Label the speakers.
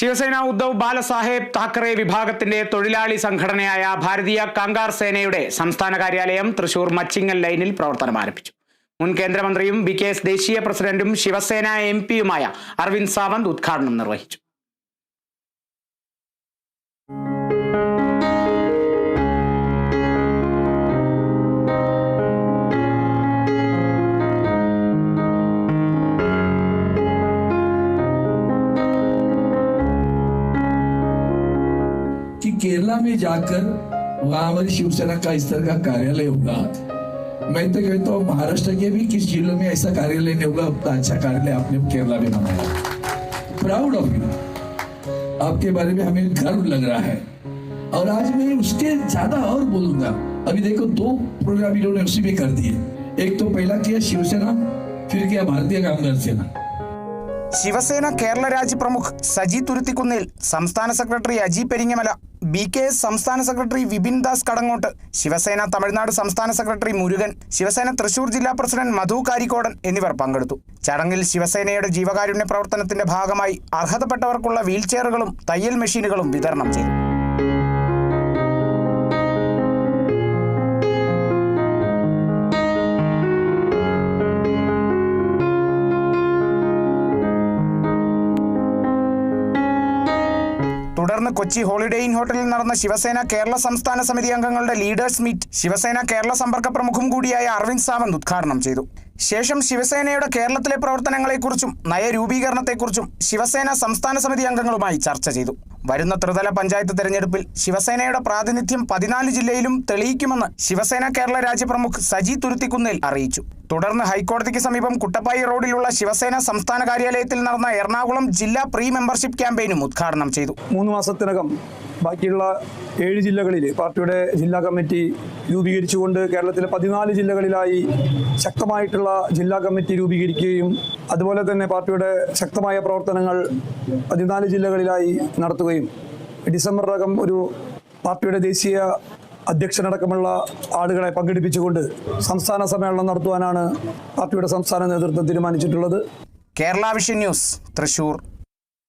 Speaker 1: ശിവസേന ഉദ്ധവ് ബാലസാഹേബ് താക്കറെ വിഭാഗത്തിന്റെ തൊഴിലാളി സംഘടനയായ ഭാരതീയ കാങ്കാർ സേനയുടെ സംസ്ഥാന കാര്യാലയം തൃശൂർ മച്ചിങ്ങൽ ലൈനിൽ പ്രവർത്തനം ആരംഭിച്ചു. മുൻ കേന്ദ്രമന്ത്രിയും ബി ദേശീയ പ്രസിഡന്റും ശിവസേന എം അരവിന്ദ് സാവന്ത് ഉദ്ഘാടനം നിർവഹിച്ചു.
Speaker 2: कि केरला में जाकर वहाँ हमारी शिवसेना का इस तरह का कार्यालय होगा। मैं तो कहता हूँ, महाराष्ट्र के भी किस जिलों में ऐसा कार्यालय नहीं होगा उतना अच्छा कार्यालय आपने केरला में बनाया। प्राउड ऑफ़ यू आपके बारे में हमें गर्व लग रहा है। और आज मैं उसके ज़्यादा और बोलूँगा। अभी देखो, दो प्रोग्राम इन्होंने उसी में कर दिए। एक तो पहला किया शिवसेना, फिर किया भारतीय कामगार सेना।
Speaker 1: ശിവസേന കേരള രാജ്യ പ്രമുഖ് സജി തുരുത്തിക്കുന്നിൽ സംസ്ഥാന secretary Aji Peringamala B K S സംസ്ഥാന സെക്രട്ടറി വിപിൻ ദാസ് കടങ്ങോട്ട് ശിവസേന തമിഴ്നാട് സംസ്ഥാന സെക്രട്ടറി മുരുകൻ ശിവസേന തൃശൂർ ജില്ലാ പ്രസിഡന്റ് മധു കാരിക്കോടൻ എന്നിവർ പങ്കെടുത്തു. ചടങ്ങിൽ ശിവസേനയുടെ ജീവകാരുണ്യ പ്രവർത്തനത്തിന്റെ ഭാഗമായി അർഹതപ്പെട്ടവർക്കുള്ള വീൽചെയറുകളും തയ്യൽ മെഷീനുകളും വിതരണം ചെയ്തു. തുടർന്ന് കൊച്ചി ഹോളിഡേ ഇൻ ഹോട്ടലിൽ നടന്ന ശിവസേന കേരള സംസ്ഥാന സമിതി അംഗങ്ങളുടെ ലീഡേഴ്സ് മീറ്റ് ശിവസേന കേരള സമ്പർക്ക പ്രമുഖും കൂടിയായ അരവിന്ദ് സാവന്ത് ഉദ്ഘാടനം ചെയ്തു. ശേഷം ശിവസേനയുടെ കേരളത്തിലെ പ്രവർത്തനങ്ങളെക്കുറിച്ചും നയരൂപീകരണത്തെക്കുറിച്ചും ശിവസേന സംസ്ഥാന സമിതി അംഗങ്ങളുമായി ചർച്ച ചെയ്തു. വരുന്ന ത്രിതല പഞ്ചായത്ത് തെരഞ്ഞെടുപ്പിൽ ശിവസേനയുടെ പ്രാതിനിധ്യം പതിനാല് ജില്ലയിലും തെളിയിക്കുമെന്ന് ശിവസേന കേരള രാജ്യപ്രമുഖ് സജി തുരുത്തിക്കുന്നിൽ അറിയിച്ചു. തുടർന്ന് ഹൈക്കോടതിക്ക് സമീപം കുട്ടപ്പായി റോഡിലുള്ള ശിവസേന സംസ്ഥാന കാര്യാലയത്തിൽ നടന്ന എറണാകുളം ജില്ലാ പ്രീ മെമ്പർഷിപ്പ് ക്യാമ്പയിനും ഉദ്ഘാടനം ചെയ്തു.
Speaker 3: മൂന്ന് മാസത്തിനകം ബാക്കിയുള്ള ഏഴ് ജില്ലകളിൽ പാർട്ടിയുടെ ജില്ലാ കമ്മിറ്റി രൂപീകരിച്ചുകൊണ്ട് കേരളത്തിലെ പതിനാല് ജില്ലകളിലായി ശക്തമായിട്ടുള്ള ജില്ലാ കമ്മിറ്റി രൂപീകരിക്കുകയും അതുപോലെ തന്നെ പാർട്ടിയുടെ ശക്തമായ പ്രവർത്തനങ്ങൾ പതിനാല് ജില്ലകളിലായി നടത്തുകയും ഡിസംബറിനകം ഒരു പാർട്ടിയുടെ ദേശീയ അധ്യക്ഷനടക്കമുള്ള ആളുകളെ പങ്കെടുപ്പിച്ചുകൊണ്ട് സംസ്ഥാന സമ്മേളനം നടത്തുവാനാണ് പാർട്ടിയുടെ സംസ്ഥാന നേതൃത്വം തീരുമാനിച്ചിട്ടുള്ളത്.
Speaker 1: Kerala vision news Thrissur.